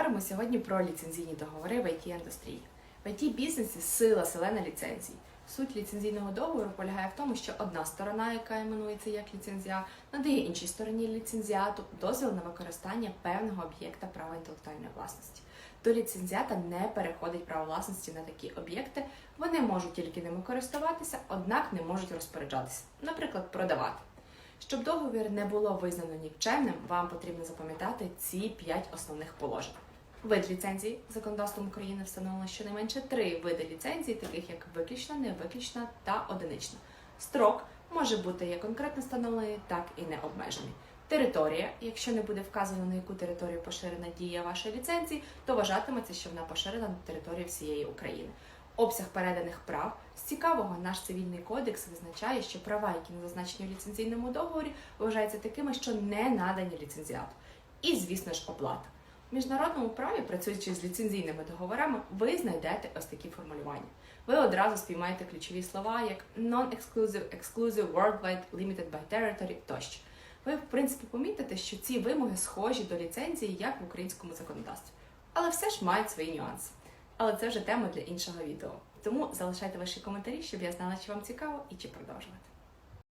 Поговоримо сьогодні про ліцензійні договори в it індустрії В it бізнесі сила селена ліцензій. Суть ліцензійного договору полягає в тому, що одна сторона, яка іменується як ліцензіат, надає іншій стороні ліцензіату дозвіл на використання певного об'єкта права інтелектуальної власності. До ліцензіата не переходить право власності на такі об'єкти. Вони можуть тільки ними користуватися, однак не можуть розпоряджатися, наприклад, продавати. Щоб договір не було визнано нікчемним, вам потрібно запам'ятати ці п'ять основних положень. Вид ліцензії законодавством України встановлено щонайменше три види ліцензії, таких як виключна, невиключна та одинична. Строк може бути як конкретно встановлений, так і необмежений. Територія, якщо не буде вказано на яку територію поширена дія вашої ліцензії, то вважатиметься, що вона поширена на території всієї України. Обсяг переданих прав з цікавого наш цивільний кодекс визначає, що права, які не зазначені в ліцензійному договорі, вважаються такими, що не надані ліцензіату. І, звісно ж, оплата. Міжнародному праві, працюючи з ліцензійними договорами, ви знайдете ось такі формулювання. Ви одразу спіймаєте ключові слова, як non-exclusive, exclusive, worldwide, limited by territory тощо. Ви, в принципі, помітите, що ці вимоги схожі до ліцензії, як в українському законодавстві, але все ж мають свої нюанси. Але це вже тема для іншого відео. Тому залишайте ваші коментарі, щоб я знала, чи вам цікаво і чи продовжувати.